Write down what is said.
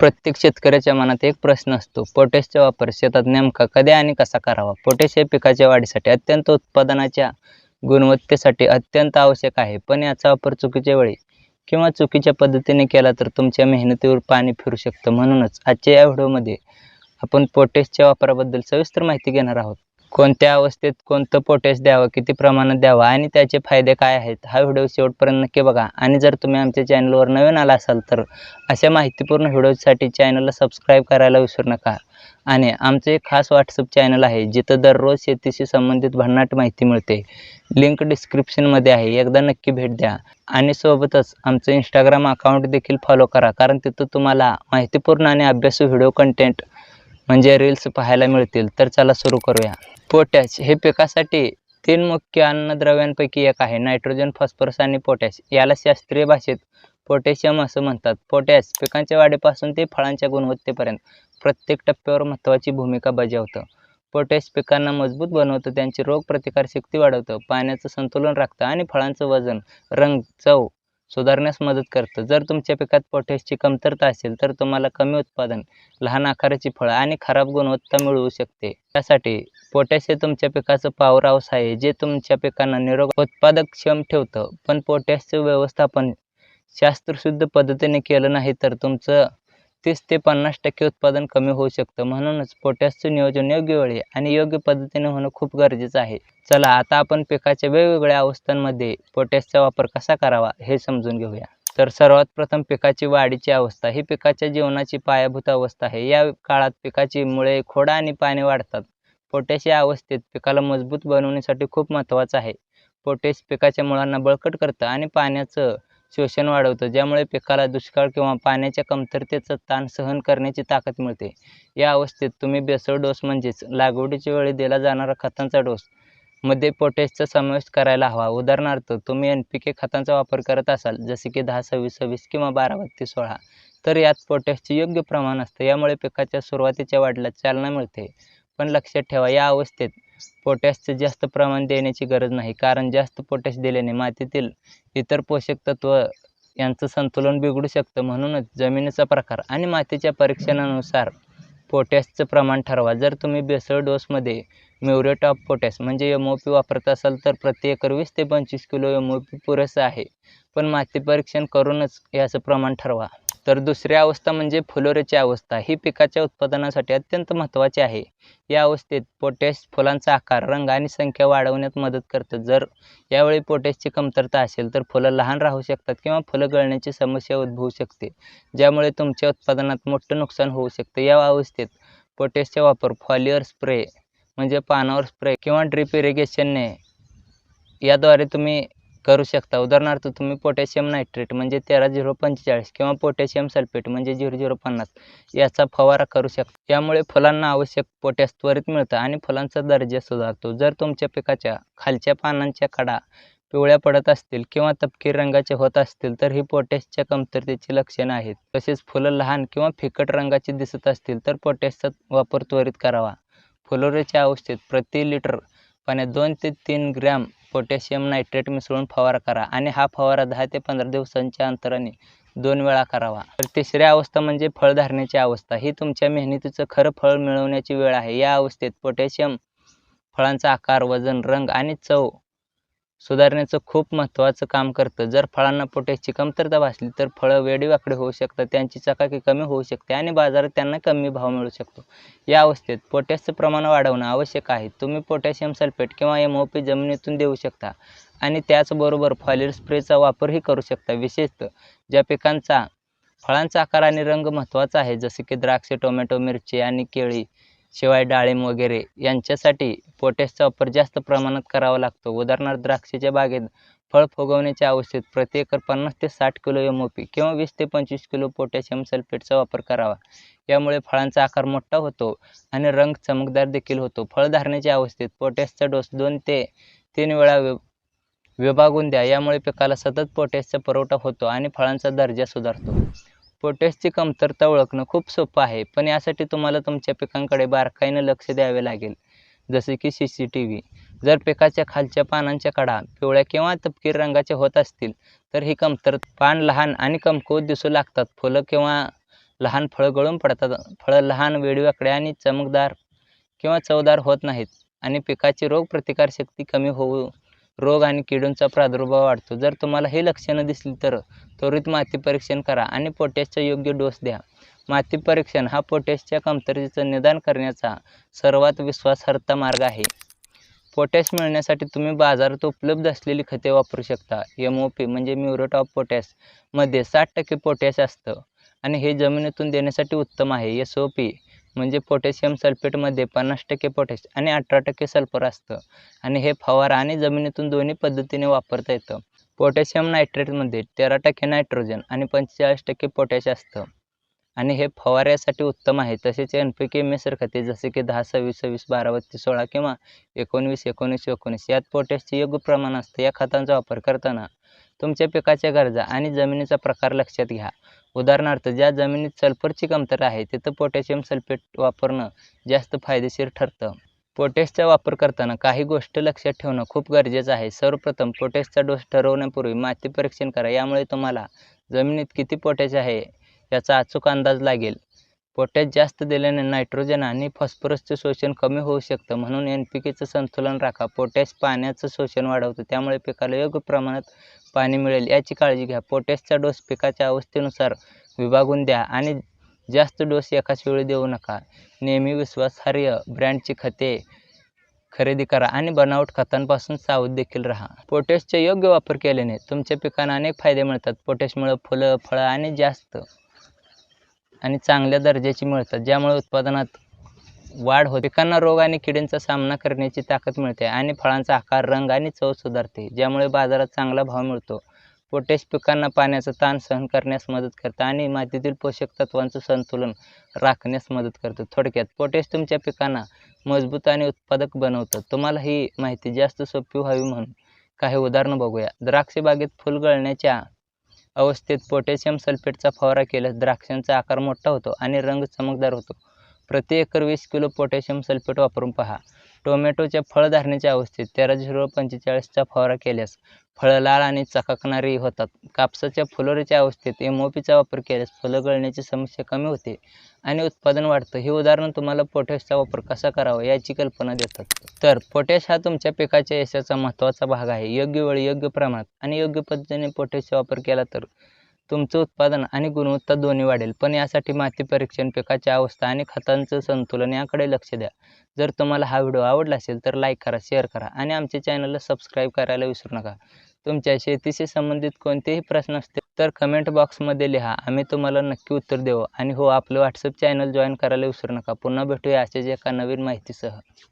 प्रत्येक शेतकऱ्याच्या मनात एक प्रश्न असतो पोटॅशचा वापर शेतात नेमका कधी आणि कसा करावा? पोटॅश हे पिकाच्या वाढीसाठी अत्यंत उत्पादनाच्या गुणवत्तेसाठी अत्यंत आवश्यक आहे. पण याचा वापर चुकीच्या वेळी किंवा चुकीच्या पद्धतीने केला तर तुमच्या मेहनतीवर पाणी फिरू शकतं. म्हणूनच आजच्या या व्हिडिओमध्ये आपण पोटॅशच्या वापराबद्दल सविस्तर माहिती घेणार आहोत. कोणत्या अवस्थेत कोणतं पोटॅश द्यावं किती प्रमाणात द्यावं आणि त्याचे फायदे काय आहेत हा व्हिडिओ शेवटपर्यंत नक्की बघा. आणि जर तुम्ही आमच्या चॅनलवर नवीन आला असाल तर अशा माहितीपूर्ण व्हिडिओसाठी चॅनलला सबस्क्राईब करायला विसरू नका. आणि आमचं एक खास व्हॉट्सअप चॅनल आहे जिथं दररोज शेतीशी संबंधित भन्नाट माहिती मिळते. लिंक डिस्क्रिप्शनमध्ये आहे एकदा नक्की भेट द्या. आणि सोबतच आमचं इंस्टाग्राम अकाउंट देखील फॉलो करा कारण तिथं तुम्हाला माहितीपूर्ण आणि अभ्यासू व्हिडिओ कंटेंट म्हणजे रील्स पाहायला मिळतील तर चला सुरू करूया. पोटॅश हे पिकासाठी तीन मुख्य अन्नद्रव्यांपैकी एक आहे. नायट्रोजन फॉस्फरस आणि पोटॅश याला शास्त्रीय भाषेत पोटॅशियम असं म्हणतात. पोटॅश पिकांच्या वाढीपासून ते फळांच्या गुणवत्तेपर्यंत प्रत्येक टप्प्यावर महत्त्वाची भूमिका बजावतं. पोटॅश पिकांना मजबूत बनवतं त्यांची रोगप्रतिकारशक्ती वाढवतं पाण्याचं संतुलन राखतं आणि फळांचं वजन रंग चव सुधारण्यास मदत करतं. जर तुमच्या पिकात पोटॅशची कमतरता असेल तर तुम्हाला कमी उत्पादन लहान आकाराची फळं आणि खराब गुणवत्ता मिळवू शकते. त्यासाठी पोटॅश हे तुमच्या पिकाचं पॉवर हाऊस आहे जे तुमच्या पिकांना निरोग उत्पादकक्षम ठेवतं. पण पोटॅशचं व्यवस्थापन शास्त्रशुद्ध पद्धतीने केलं नाही तर तुमचं तीस ते पन्नास टक्के उत्पादन कमी होऊ शकतं. म्हणूनच पोटॅशचं नियोजन योग्य वेळी आणि योग्य पद्धतीने होणं खूप गरजेचं आहे. चला आता आपण पिकाच्या वेगवेगळ्या अवस्थांमध्ये पोटॅशचा वापर कसा करावा हे समजून घेऊया. तर सर्वात प्रथम पिकाची वाढीची अवस्था. ही पिकाच्या जीवनाची पायाभूत अवस्था आहे. या काळात पिकाची मुळे खोडा आणि पाने वाढतात. पोटॅश या अवस्थेत पिकाला मजबूत बनवण्यासाठी खूप महत्त्वाचं आहे. पोटॅश पिकाच्या मुळांना बळकट करतं आणि पाण्याचं शोषण वाढवतं ज्यामुळे पिकाला दुष्काळ किंवा पाण्याच्या कमतरतेचं ताण सहन करण्याची ताकद मिळते. या अवस्थेत तुम्ही बेसळ डोस म्हणजेच लागवडीच्या वेळी दिला जाणारा खतांचा डोस मध्ये पोटॅशचा समावेश करायला हवा. उदाहरणार्थ तुम्ही एन पी के खतांचा वापर करत असाल जसे की दहा सव्वीस सव्वीस किंवा बारा बत्तीस सोळा तर यात पोटॅशचे योग्य प्रमाण असतं. यामुळे पिकाच्या सुरुवातीच्या वाढीला चालना मिळते. पण लक्षात ठेवा या अवस्थेत पोटॅशचं जास्त प्रमाण देण्याची गरज नाही. कारण जास्त पोटॅश दिल्याने मातीतील इतर पोषक तत्व यांचं संतुलन बिघडू शकतं. म्हणूनच जमिनीचा प्रकार आणि मातीच्या परीक्षणानुसार पोटॅशचं प्रमाण ठरवा. जर तुम्ही बेसळ डोसमध्ये म्युरेट ऑफ पोटॅश म्हणजे एम ओ पी वापरत असाल तर प्रति एकर वीस ते पंचवीस किलो एम ओ पी पुरेसं आहे. पण माती परीक्षण करूनच याचं प्रमाण ठरवा. तर दुसरी अवस्था म्हणजे फुलोऱ्याची अवस्था. ही पिकाच्या उत्पादनासाठी अत्यंत महत्त्वाची आहे. या अवस्थेत पोटॅश फुलांचा आकार रंग आणि संख्या वाढवण्यात मदत करतं. जर यावेळी पोटॅशची कमतरता असेल तर फुलं लहान राहू शकतात किंवा फुलं गळण्याची समस्या उद्भवू शकते ज्यामुळे तुमच्या उत्पादनात मोठं नुकसान होऊ शकतं. या अवस्थेत पोटॅशचा वापर फॉलिअर स्प्रे म्हणजे पानावर स्प्रे किंवा ड्रिप इरिगेशनने याद्वारे तुम्ही करू शकता. उदाहरणार्थ तुम्ही पोटॅशियम नायट्रेट म्हणजे तेरा झिरो पंचेचाळीस किंवा पोटॅशियम सल्फेट म्हणजे झिरो झिरो पन्नास याचा फवारा करू शकता. यामुळे फुलांना आवश्यक पोटॅश त्वरित मिळतं आणि फुलांचा दर्जा सुधारतो. जर तुमच्या पिकाच्या खालच्या पानांच्या कडा पिवळ्या पडत असतील किंवा तपकीर रंगाचे होत असतील तर ही पोटॅशच्या कमतरतेची लक्षणं आहेत. तसेच फुलं लहान किंवा फिकट रंगाची दिसत असतील तर पोटॅशचा वापर त्वरित करावा. फुलोरेच्या अवस्थेत प्रति लिटर पाण्यात दोन ते तीन ग्रॅम पोटॅशियम नायट्रेट मिसळून फवारा करा आणि हा फवारा दहा ते पंधरा दिवसांच्या अंतराने दोन वेळा करावा. तर तिसरी अवस्था म्हणजे फळधारणेची अवस्था. ही तुमच्या मेहनतीचं खरं फळ मिळवण्याची वेळ आहे. या अवस्थेत पोटॅशियम फळांचा आकार वजन रंग आणि चव सुधारण्याचं खूप महत्त्वाचं काम करतं. जर फळांना पोटॅशची कमतरता भासली तर फळं वेडीवाकडे होऊ शकतात त्यांची चकाकी कमी होऊ शकते आणि बाजारात त्यांना कमी भाव मिळू शकतो. या अवस्थेत पोटॅशचं प्रमाण वाढवणं आवश्यक आहे. तुम्ही पोटॅशियम सल्फेट किंवा एम ओ पी जमिनीतून देऊ शकता आणि त्याचबरोबर फॉलिर स्प्रेचा वापरही करू शकता. विशेषतः ज्या पिकांचा फळांचा आकार आणि रंग महत्त्वाचा आहे जसे की द्राक्ष टोमॅटो मिरची आणि केळी शिवाय डाळिंब वगैरे यांच्यासाठी पोटॅशचा वापर जास्त प्रमाणात करावा लागतो. उदाहरणार्थ द्राक्षाच्या बागेत फळ फुगवण्याच्या अवस्थेत प्रति एकर पन्नास ते साठ किलो एम ओ पी किंवा वीस ते पंचवीस किलो पोटॅशियम सल्फेटचा वापर करावा. यामुळे फळांचा आकार मोठा होतो आणि रंग चमकदार देखील होतो. फळधारण्याच्या अवस्थेत पोटॅशचा डोस दोन ते तीन वेळा वि विभागून द्या. यामुळे पिकाला सतत पोटॅशचा पुरवठा होतो आणि फळांचा दर्जा सुधारतो. पोटॅशची कमतरता ओळखणं खूप सोपं आहे पण यासाठी तुम्हाला तुमच्या पिकांकडे बारकाईनं लक्ष द्यावे लागेल. जसे की सी सी टी व्ही. जर पिकाच्या खालच्या पानांच्या कडा पिवळ्या किंवा तपकीर रंगाचे होत असतील तर ही कमतर पान लहान आणि कमकुवत दिसू लागतात. फुलं किंवा लहान फळं गळून पडतात. फळं लहान वेडीवाकडे आणि चमकदार किंवा चवदार होत नाहीत आणि पिकाची रोगप्रतिकारशक्ती कमी होऊ रोग आणि किडूंचा प्रादुर्भाव वाढतो. जर तुम्हाला ही लक्षणं दिसली तर त्वरित माती परीक्षण करा आणि पोटॅशचा योग्य डोस द्या. माती परीक्षण हा पोटॅशच्या कमतरतेचं निदान करण्याचा सर्वात विश्वासार्हता मार्ग आहे. पोटॅश मिळण्यासाठी तुम्ही बाजारात उपलब्ध असलेली खते वापरू शकता. एम ओ पी म्हणजे म्युरेट ऑफ पोटॅशमध्ये साठ टक्के पोटॅश असतं आणि हे जमिनीतून देण्यासाठी उत्तम आहे. एस ओ पी म्हणजे पोटॅशियम सल्फेटमध्ये पन्नास टक्के पोटॅश आणि अठरा टक्के सल्फर असतं आणि हे फवारा आणि जमिनीतून दोन्ही पद्धतीने वापरता येतं. पोटॅशियम नायट्रेटमध्ये तेरा टक्के नायट्रोजन आणि पंचेचाळीस टक्के पोटॅश असतं. आणि हे फवाऱ्यासाठी उत्तम आहे. तसेच एन पी के मिश्र खते जसे की दहा सव्वीस सव्वीस बारा बत्तीस सोळा किंवा एकोणवीस एकोणीस एकोणीस यात पोटॅशचे योग्य प्रमाण असतं. या खतांचा वापर करताना तुमच्या पिकाच्या गरजा आणि जमिनीचा प्रकार लक्षात घ्या. उदाहरणार्थ ज्या जमिनीत सल्फरची कमतरता आहे तिथं पोटॅशियम सल्फेट वापरणं जास्त फायदेशीर ठरतं. पोटॅशचा वापर करताना काही गोष्ट लक्षात ठेवणं खूप गरजेचं आहे. सर्वप्रथम पोटॅशचा डोस ठरवण्यापूर्वी माती परीक्षण करा. यामुळे तुम्हाला जमिनीत किती पोटॅश आहे याचा अचूक अंदाज लागेल. पोटॅश जास्त दिल्याने नायट्रोजन आणि फॉस्फरसचं शोषण कमी होऊ शकतं म्हणून एन पी केचं संतुलन राखा. पोटॅश पाण्याचं शोषण वाढवतं त्यामुळे पिकाला योग्य प्रमाणात पाणी मिळेल. याची काळजी घ्या. पोटॅशचा डोस पिकाच्या अवस्थेनुसार विभागून द्या आणि जास्त डोस एकाच वेळी देऊ नका. नेहमी विश्वासार्ह ब्रँडची खते खरेदी करा आणि बनावट खतांपासून सावध देखील राहा. पोटॅशचा योग्य वापर केल्याने तुमच्या पिकांना अनेक फायदे मिळतात. पोटॅशमुळे फुलं फळं आणि जास्त आणि चांगल्या दर्जाची मिळतात ज्यामुळे उत्पादनात वाढ होते. पिकांना रोग आणि किडींचा सामना करण्याची ताकद मिळते आणि फळांचा आकार रंग आणि चव सुधारते ज्यामुळे बाजारात चांगला भाव मिळतो. पोटॅश पिकांना पाण्याचा ताण सहन करण्यास मदत करतं आणि मातीतील पोषक तत्वांचं संतुलन राखण्यास मदत करतं. थोडक्यात पोटॅश तुमच्या पिकांना मजबूत आणि उत्पादक बनवतं. तुम्हाला ही माहिती जास्त सोपी व्हावी म्हणून काही उदाहरणं बघूया. द्राक्ष बागेत फुल गळण्याच्या अवस्थेत पोटॅशियम सल्फेटचा फवारा केल्यास द्राक्षांचा आकार मोठा होतो आणि रंग चमकदार होतो. प्रति एकर वीस किलो पोटॅशियम सल्फेट वापरून पहा. टोमॅटोच्या फळधारणेच्या अवस्थेत तेरा झिरो पंचेचाळीसचा फवारा केल्यास फळं लाल आणि चकाकणारी होतात. कापसाच्या फुलोरीच्या अवस्थेत एम ओ पीचा वापर केल्यास फुलं गळण्याची समस्या कमी होते. आणि उत्पादन वाढतं. हे उदाहरण तुम्हाला पोटॅशचा वापर कसा करावा याची कल्पना देतात. तर पोटॅश हा तुमच्या पिकाच्या यशाचा महत्त्वाचा भाग आहे. योग्य वेळी योग्य प्रमाणात आणि योग्य पद्धतीने पोटॅशचा वापर केला तर तुमचं उत्पादन आणि गुणवत्ता दोन्ही वाढेल. पण यासाठी माती परीक्षण पिकाची अवस्था आणि खतांचं संतुलन याकडे लक्ष द्या. जर तुम्हाला हा व्हिडिओ आवडला असेल तर लाईक करा शेअर करा आणि आमच्या चॅनलला सबस्क्राईब करायला विसरू नका. तुमच्या शेतीशी संबंधित कोणतेही प्रश्न असतील तर कमेंट बॉक्समध्ये लिहा. आम्ही तुम्हाला नक्की उत्तर देऊ. आणि हो आपलं व्हॉट्सअप चॅनल जॉईन करायला विसरू नका. पुन्हा भेटूया असेच एका नवीन माहितीसह.